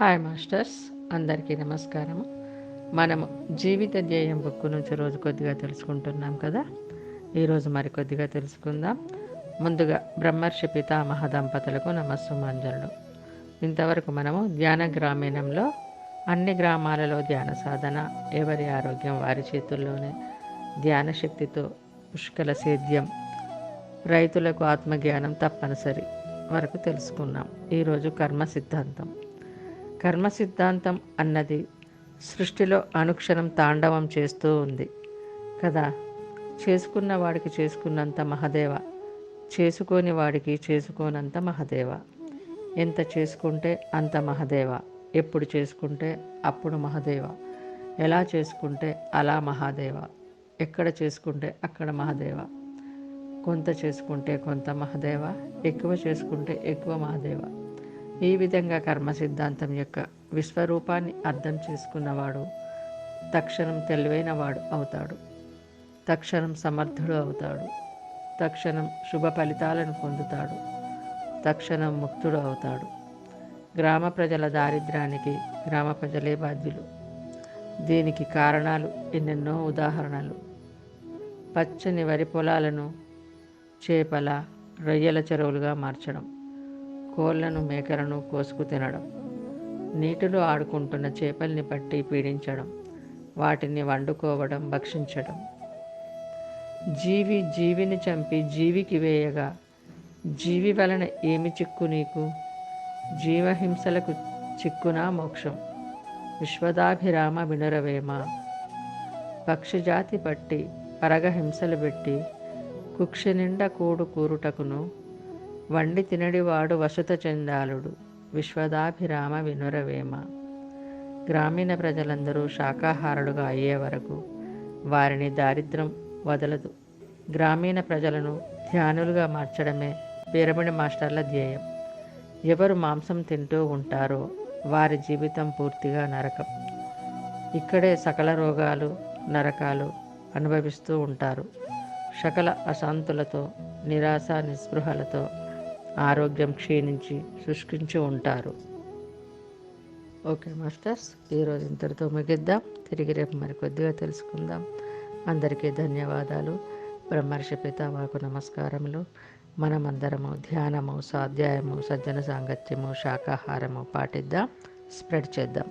Hi masters అందరికీ నమస్కారం మనము జీవిత ధ్యేయం బుక్ నుంచి రోజు కొద్దిగా తెలుసుకుంటున్నాం కదా? ఈరోజు మరి కొద్దిగా తెలుసుకుందాం. ముందుగా బ్రహ్మర్షి పితామహ దంపతులకు నమస్సుమాంజలుడు ఇంతవరకు మనము ధ్యాన గ్రామీణంలో అన్ని గ్రామాలలో ధ్యాన సాధన ఎవరి ఆరోగ్యం వారి చేతుల్లోనే ధ్యాన శక్తితో పుష్కల సేద్యం రైతులకు ఆత్మజ్ఞానం తప్పనిసరి వరకు తెలుసుకున్నాం. ఈరోజు కర్మ సిద్ధాంతం. కర్మ సిద్ధాంతం అన్నది సృష్టిలో అనుక్షణం తాండవం చేస్తూ ఉంది. కదా? చేసుకున్న వాడికి చేసుకున్నంత మహదేవ చేసుకోని వాడికి చేసుకోనంత మహదేవ. ఎంత చేసుకుంటే అంత మహదేవ ఎప్పుడు చేసుకుంటే అప్పుడు మహదేవ. ఎలా చేసుకుంటే అలా మహాదేవ. ఎక్కడ చేసుకుంటే అక్కడ మహదేవ. కొంత చేసుకుంటే కొంత మహదేవ ఎక్కువ చేసుకుంటే ఎక్కువ మహదేవ. ఈ విధంగా కర్మ సిద్ధాంతం యొక్క విశ్వరూపాన్ని అర్థం చేసుకున్నవాడు తక్షణం తెలివైన వాడు అవుతాడు. తక్షణం సమర్థుడు అవుతాడు. తక్షణం శుభ ఫలితాలను పొందుతాడు. తక్షణం ముక్తుడు అవుతాడు. గ్రామ ప్రజల దారిద్ర్యానికి గ్రామ ప్రజలే బాధ్యులు. దీనికి కారణాలు ఎన్నెన్నో ఉదాహరణలు. పచ్చని వరి పొలాలను చేపల రొయ్యల చెరువులుగా మార్చడం. కోళ్ళను మేకలను కోసుకు తినడం నీటిలో ఆడుకుంటున్న చేపల్ని పట్టి పీడించడం వాటిని వండుకోవడం భక్షించడం. జీవి జీవిని చంపి జీవికి వేయగా జీవి వలన ఏమి చిక్కు నీకు? జీవహింసలకు చిక్కునా మోక్షం? విశ్వదాభిరామ వినురవేమ. పక్షిజాతి పట్టి పరగహింసలు పెట్టి కుక్షి నిండా కూడు కూరుటకును వండి తినడివాడు వసత చెందాలుడు విశ్వదాభిరామ వినురవేమ. గ్రామీణ ప్రజలందరూ శాకాహారులుగా అయ్యే వరకు వారిని దారిద్రం వదలదు. గ్రామీణ ప్రజలను ధ్యానులుగా మార్చడమే పిరమిడ్ మాస్టర్ల ధ్యేయం. ఎవరు మాంసం తింటూ ఉంటారో వారి జీవితం పూర్తిగా నరకం. ఇక్కడే సకల రోగాలు నరకాలు అనుభవిస్తూ ఉంటారు. సకల అశాంతులతో నిరాశ నిస్పృహలతో ఆరోగ్యం క్షీణించి శుష్కించి ఉంటారు. ఓకే మాస్టర్స్ ఈరోజు ఇంతటితో ముగిద్దాం. తిరిగి రేపు మరి కొద్దిగా తెలుసుకుందాం. అందరికీ ధన్యవాదాలు. బ్రహ్మర్షి పితామాకు నమస్కారములు. మనమందరము ధ్యానము స్వాధ్యాయము సజ్జన సాంగత్యము శాకాహారము పాటిద్దాం. స్ప్రెడ్ చేద్దాం.